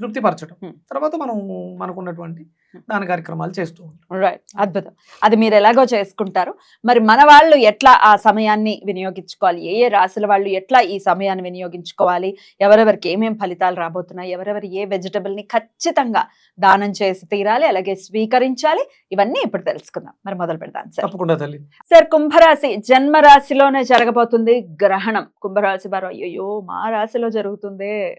తృప్తిపరచడం. తర్వాత మనం మనకున్నటువంటి. దాని కార్యక్రమాలు చేస్తూ ఉంటాం. రైట్ అద్భుతం. అది మీరు ఎలాగో చేసుకుంటారు. మరి మన వాళ్ళు ఎట్లా ఆ సమయాన్ని వినియోగించుకోవాలి? ఏ ఏ రాశుల వాళ్ళు ఎట్లా ఈ సమయాన్ని వినియోగించుకోవాలి? ఎవరెవరికి ఏమేం ఫలితాలు రాబోతున్నాయి? ఎవరెవరు ఏ వెజిటబుల్ని ఖచ్చితంగా దానం చేసి తీరాలి? అలాగే స్వీకరించాలి? ఇవన్నీ ఇప్పుడు తెలుసుకుందాం. మరి మొదలు పెడదాం సార్. తప్పకుండా తల్లి. సార్ కుంభరాశి జన్మ రాశిలోనే జరగబోతుంది గ్రహణం. కుంభరాశి వారు అయ్యో మా రాశిలో జరుగుతుందే.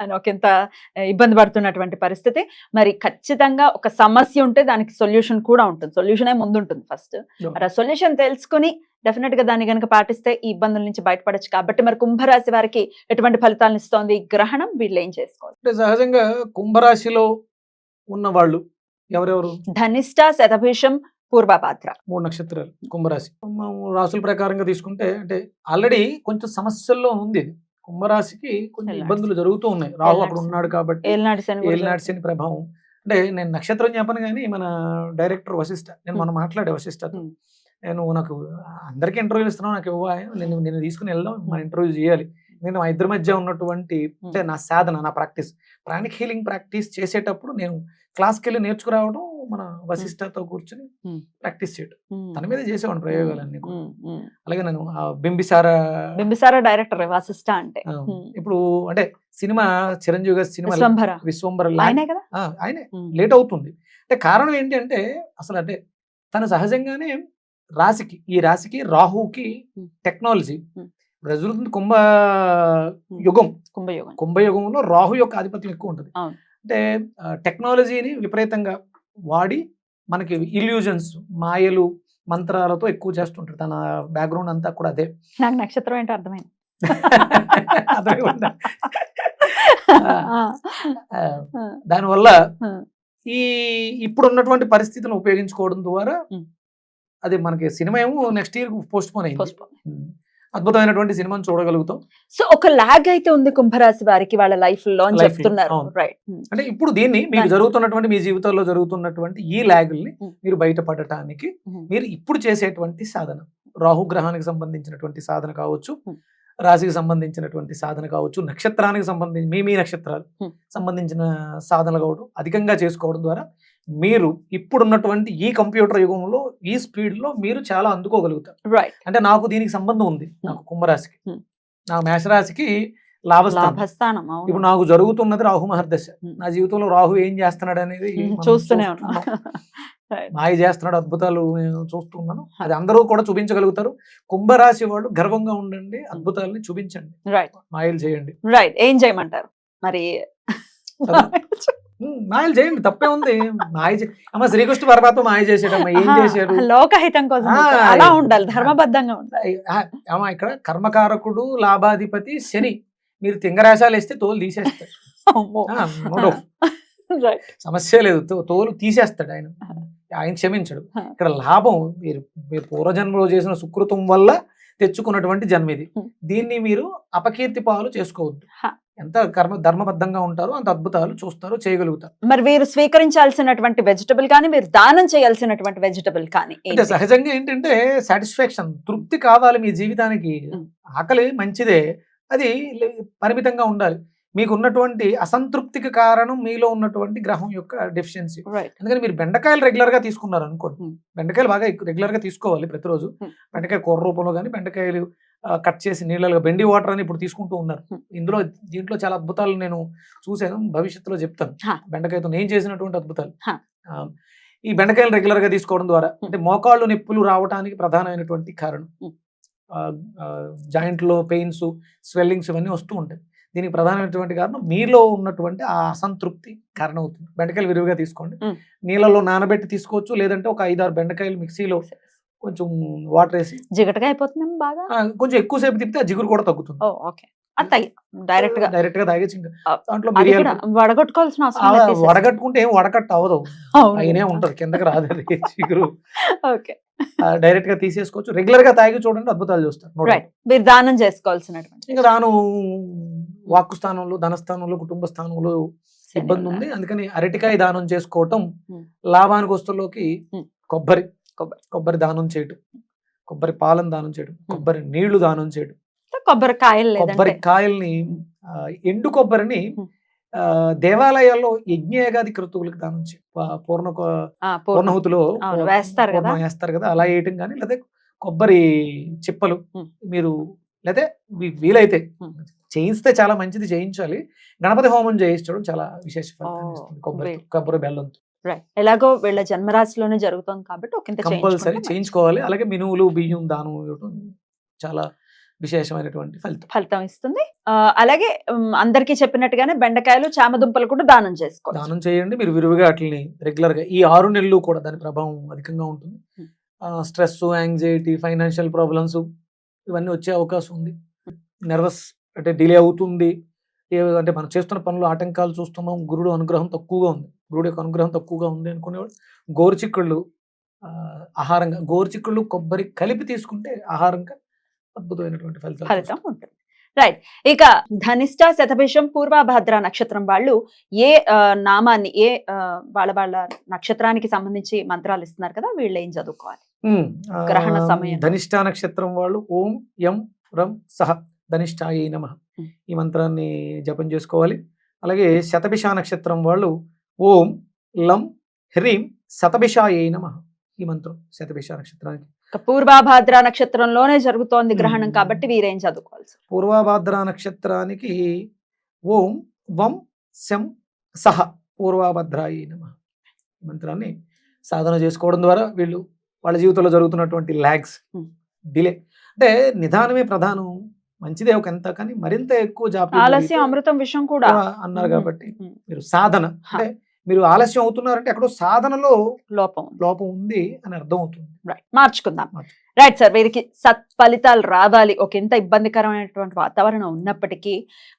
అని ఒకంత ఇబ్బంది పడుతున్నటువంటి పరిస్థితి. మరి ఖచ్చితంగా ఒక సమస్య ఉంటే దానికి సొల్యూషన్ కూడా ఉంటుంది. సొల్యూషన్ ముందు ఉంటుంది ఫస్ట్ మరి ఆ సొల్యూషన్ తెలుసుకుని డెఫినెట్గా దాన్ని కనుక పాటిస్తే ఈ ఇబ్బందుల నుంచి బయటపడచ్చు. కాబట్టి మరి కుంభరాశి వారికి ఎటువంటి ఫలితాలను ఇస్తోంది? గ్రహణం వీళ్ళు ఏం చేసుకోవాలి? అంటే సహజంగా కుంభరాశిలో ఉన్న వాళ్ళు ఎవరెవరు? ధనిష్ట శతభిషం పూర్వపాత్ర. మూడు నక్షత్రాలు కుంభరాశి. రాసుల ప్రకారంగా తీసుకుంటే అంటే ఆల్రెడీ కొంచెం సమస్యల్లో ఉంది. కుంభరాశికి ఎల్నాటి ఇబ్బందులు జరుగుతూ ఉన్నాయి. రాహు అక్కడ ఎల్నాటి ఉన్నాడు కాబట్టి ఏలినాటి శని ప్రభావం. అంటే నేను నక్షత్రం చెప్పను కానీ మన డైరెక్టర్ వశిష్ఠ నేను మనం మాట్లాడే వశిష్ఠతో Hmm. నేను నాకు అందరికీ ఇంటర్వ్యూలు ఇస్తున్నావు నాకు ఇవ్వ నేను నేను తీసుకుని వెళ్దాం మన ఇంటర్వ్యూ చేయాలి. నేను మా ఇద్దరి మధ్య ఉన్నటువంటి అంటే నా సాధన నా ప్రాక్టీస్. ప్రాణిక్ హీలింగ్ ప్రాక్టీస్ చేసేటప్పుడు నేను క్లాస్కి వెళ్ళి నేర్చుకురావడం మన వశిష్ఠతో కూర్చుని. ప్రాక్టీస్ చేయడం తన మీద చేసేవాడిని ప్రయోగాలన్నీ. అలాగే నేను బింబిసార బింబిసార డైరెక్టర్ వాసిష్ట అంటే. ఇప్పుడు అంటే సినిమా చిరంజీవి గారి సినిమా విశ్వంబర ఆయనే. లేట్ అవుతుంది. అంటే కారణం ఏంటి అంటే అసలు అంటే తను సహజంగానే రాశికి ఈ రాశికి రాహుకి. టెక్నాలజీ. జరుగుతుంది కుంభ యుగం. కుంభయోగం. కుంభయుగంలో రాహు యొక్క ఆధిపత్యం ఎక్కువ ఉంటుంది. అంటే టెక్నాలజీని విపరీతంగా వాడి మనకి ఇల్యూజన్స్ మాయలు మంత్రాలతో ఎక్కువ చేస్తుంటారు. తన బ్యాక్గ్రౌండ్ అంతా కూడా అదే. నాకు నక్షత్రం ఏంటో అర్థమైంది. దానివల్ల. ఈ ఇప్పుడు ఉన్నటువంటి పరిస్థితిని ఉపయోగించుకోవడం ద్వారా. అది మనకి సినిమా ఏమో నెక్స్ట్ ఇయర్ పోస్ట్ పోన్ అయింది. అద్భుతమైనటువంటి సినిమాని చూడగలుగుతాం సో ఒక లాగ్ అయితే ఉంది కుంభరాశి వారికి వాళ్ళ లైఫ్లో అని చెప్తున్నారు. రైట్ అంటే ఇప్పుడు దీన్ని మీకు జరుగుతున్నటువంటి మీ జీవితంలో జరుగుతున్నటువంటి ఈ ల్యాగుల్ని ఉమ్. మీరు బయటపడటానికి మీరు ఇప్పుడు చేసేటువంటి సాధన రాహు గ్రహానికి సంబంధించినటువంటి సాధన కావచ్చు. రాశికి సంబంధించినటువంటి సాధన కావచ్చు నక్షత్రానికి సంబంధించి మీ మీ నక్షత్రాలు. సంబంధించిన సాధనలు కావడం అధికంగా చేసుకోవడం ద్వారా మీరు ఇప్పుడున్నటువంటి ఈ కంప్యూటర్ యుగంలో ఈ స్పీడ్లో మీరు చాలా అందుకోగలుగుతారు. రైట్ అంటే నాకు దీనికి సంబంధం ఉంది నాకు కుంభరాశికి. ఉమ్. నా మేషరాశికి లాభస్థానం. ఇప్పుడు నాకు జరుగుతున్నది రాహు మహర్దశ. ఉమ్. నా జీవితంలో రాహు ఏం చేస్తున్నాడు అనేది చూస్తూనే. మాయ చేస్తున్నాడు అద్భుతాలు నేను చూస్తున్నాను అది అందరూ కూడా చూపించగలుగుతారు. కుంభరాశి వాళ్ళు గర్వంగా ఉండండి అద్భుతాలని చూపించండి. రైట్ మాయలు చేయండి. రైట్ ఏం చేయమంటారు? మరి మాయలు చేయండి తప్పే ఉంది. మాయ అమ్మ శ్రీకృష్ణ పరమాత్మ మాయ చేసాడమ్మా ఏం చేశాడు? లోకహితం కోసం. అలా ఉండాలి ధర్మబద్ధంగా ఉండాలి. అమ్మ ఇక్కడ కర్మకారకుడు లాభాధిపతి శని. మీరు తింగరాశాలు వేస్తే తోలు తీసేస్తాడు. సమస్య లేదు తోలు తీసేస్తాడు ఆయన. ఆయన క్షమించడు. ఇక్కడ లాభం మీరు మీరు పూర్వజన్మలో చేసిన సుకృతం వల్ల తెచ్చుకున్నటువంటి జన్మ ఇది. దీన్ని మీరు అపకీర్తి పాలు చేసుకోవద్దు. ఎంత కర్మ ధర్మబద్ధంగా ఉంటారో అంత అద్భుతాలు చూస్తారు చేయగలుగుతారు మరి వీరు స్వీకరించాల్సినటువంటి వెజిటబుల్ కానీ మీరు దానం చేయాల్సినటువంటి వెజిటబుల్ కానీ అంటే? సహజంగా ఏంటంటే సాటిస్ఫాక్షన్ తృప్తి కావాలి మీ జీవితానికి. ఆకలి మంచిదే అది పరిమితంగా ఉండాలి మీకు ఉన్నటువంటి అసంతృప్తికి కారణం మీలో ఉన్నటువంటి గ్రహం యొక్క డెఫిషియన్సీ. అందుకని మీరు బెండకాయలు రెగ్యులర్గా తీసుకున్నారు అనుకోండి. బెండకాయలు బాగా రెగ్యులర్గా తీసుకోవాలి ప్రతిరోజు. బెండకాయ కూర రూపంలో కానీ బెండకాయలు కట్ చేసి నీళ్ళగా బెండి వాటర్ అని ఇప్పుడు తీసుకుంటూ ఉన్నారు. ఇందులో దీంట్లో చాలా అద్భుతాలు నేను చూశాను. భవిష్యత్తులో చెప్తాను. బెండకాయతో నేను చేసినటువంటి అద్భుతాలు. ఈ బెండకాయలు రెగ్యులర్గా తీసుకోవడం ద్వారా. అంటే మోకాళ్ళు నొప్పులు రావడానికి ప్రధానమైనటువంటి కారణం. Hmm. జాయింట్లో పెయిన్స్ స్వెల్లింగ్స్ ఇవన్నీ వస్తూ ఉంటాయి. దీనికి ప్రధానమైనటువంటి కారణం మీలో ఉన్నటువంటి ఆ అసంతృప్తి కారణం అవుతుంది బెండకాయలు విరివిగా తీసుకోండి. నీళ్ళలో నానబెట్టి తీసుకోవచ్చు. లేదంటే ఒక ఐదారు బెండకాయలు మిక్సీలో కొంచెం వాటర్ వేసి. జిగటగా అయిపోతుందేమో బాగా? కొంచెం ఎక్కువసేపు తిప్పితే ఆ జిగురు కూడా తగ్గుతుంది. ఓకే. డైరెక్ట్గా డైరెక్ట్గా తాగేసి దాంట్లో వడగొట్టుకోవాల్సిన అవసరం. వడగట్టుకుంటే ఏం వడకట్టు అవ్వదు అవును. అయినే ఉంటది కిందకి రాదు చిగురు ఓకే. డైరెక్ట్గా తీసేసుకోవచ్చు. రెగ్యులర్గా తాగి చూడండి అద్భుతాలు చూస్తారు మీరు దానం చేసుకోవాల్సినటువంటి ఇంకా దాను వాక్కు స్థానంలో ధనస్థానంలో కుటుంబ స్థానంలో ఇబ్బంది ఉంది. అందుకని అరటికాయ దానం చేసుకోవటం. లాభానికి వస్తువులోకి Hmm. కొబ్బరి. కొబ్బరి. కొబ్బరి దానం చేయటం కొబ్బరి పాలను దానం చేయడం కొబ్బరి నీళ్ళు దానం చేయడం కొబ్బరి లేదంటే కాయల్ని ఆ, ఎండు కొబ్బరిని. ఆ, దేవాలయాల్లో యజ్ఞయాగాది క్రతువులకు దానం చే- ప- పూర్ణ పూర్ణహుతిలో వేస్తారు కదా. వేస్తారు కదా అలా వేయటం కానీ లేదా కొబ్బరి చిప్పలు. మీరు లేదా వీలైతే. చేయిస్తే చాలా మంచిది చేయించాలి గణపతి హోమం చేయించడం చాలా విశేష కొబ్బరి. కొబ్బరి బెల్లంతో ఎలాగో వీళ్ళ జన్మరాశిలోనే జరుగుతుంది కాబట్టి ఒక కంపల్సరీ చేయించుకోవాలి. అలాగే మినువులు బియ్యం దానం ఇవ్వడం చాలా విశేషమైనటువంటి ఫలితం. ఫలితం ఇస్తుంది. అలాగే అందరికీ చెప్పినట్టుగానే బెండకాయలు చామదుంపలు కూడా దానం చేసుకోవాలి దానం చేయండి. మీరు విరివిగా వాటిని రెగ్యులర్గా ఈ ఆరు నెలలు కూడా దాని ప్రభావం అధికంగా ఉంటుంది. Hmm. Stress anxiety financial problems ఇవన్నీ వచ్చే అవకాశం ఉంది. నర్వస్ అంటే డిలే అవుతుంది. ఏ అంటే మనం చేస్తున్న పనులు ఆటంకాలు చూస్తున్నాం. గురుడు అనుగ్రహం తక్కువగా ఉంది. గురుడు యొక్క అనుగ్రహం తక్కువగా ఉంది అనుకునేవాడు గోరుచిక్కుళ్ళు ఆహారంగా గోరుచిక్కుళ్ళు కొబ్బరి కలిపి తీసుకుంటే ఆహారంగా అద్భుతమైనటువంటి ఫలితాలు ఫలితం ఉంటుంది. రైట్ ఇక ధనిష్ట శతభిషం పూర్వభద్ర నక్షత్రం వాళ్ళు ఏ నామాన్ని ఏ వాళ్ళ వాళ్ళ నక్షత్రానికి సంబంధించి మంత్రాలు ఇస్తున్నారు కదా వీళ్ళు ఏం చదువుకోవాలి? గ్రహణ సమయంలో. ధనిష్ట నక్షత్రం వాళ్ళు ఓం యం రం సహ ధనిష్టాయ నమ. ఈ మంత్రాన్ని జపం చేసుకోవాలి అలాగే శతభిష నక్షత్రం వాళ్ళు ఓం లం హ్రీం శతభిషాయ నమ ఈ మంత్రం శతభిష నక్షత్రానికి పూర్వభాద్ర నక్షత్రంలోనే జరుగుతోంది గ్రహణం. కాబట్టి వీరేం చదువుకోవాలి పూర్వభాద్ర నక్షత్రానికి ఓం వం శం సహ పూర్వభద్రాయ నమ ఈ మంత్రాన్ని సాధన చేసుకోవడం ద్వారా వీళ్ళు వాళ్ళ జీవితంలో జరుగుతున్నటువంటి ల్యాగ్స్ Hmm. డిలే అంటే నిదానమే ప్రధానం మంచిదే ఒక ఎంత కానీ మరింత ఎక్కువ జాప్యం ఆలస్యం అమృతం విషయం కూడా అన్నారు. కాబట్టి. మీరు సాధన అంటే మీరు ఆలస్యం అవుతున్నారంటే ఎక్కడో సాధనలో లోపం. లోపం ఉంది అని అర్థం అవుతుంది రైట్ మార్చుకుందాం మార్చు. రైట్ సార్ వీరికి సత్ ఫలితాలు రావాలి ఒక ఎంత ఇబ్బందికరమైనటువంటి వాతావరణం ఉన్నప్పటికీ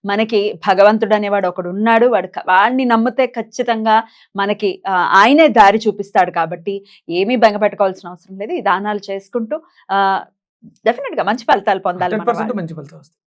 మనకి భగవంతుడు అనేవాడు ఒకడు ఉన్నాడు వాడు వాడిని నమ్మితే ఖచ్చితంగా మనకి ఆయనే దారి చూపిస్తాడు కాబట్టి ఏమీ బెంగపెట్టుకోవాల్సిన అవసరం లేదు ఈ దానాలు చేసుకుంటూ డెఫినెట్గా మంచి ఫలితాలు పొందాలి. మంచి ఫలితం వస్తుంది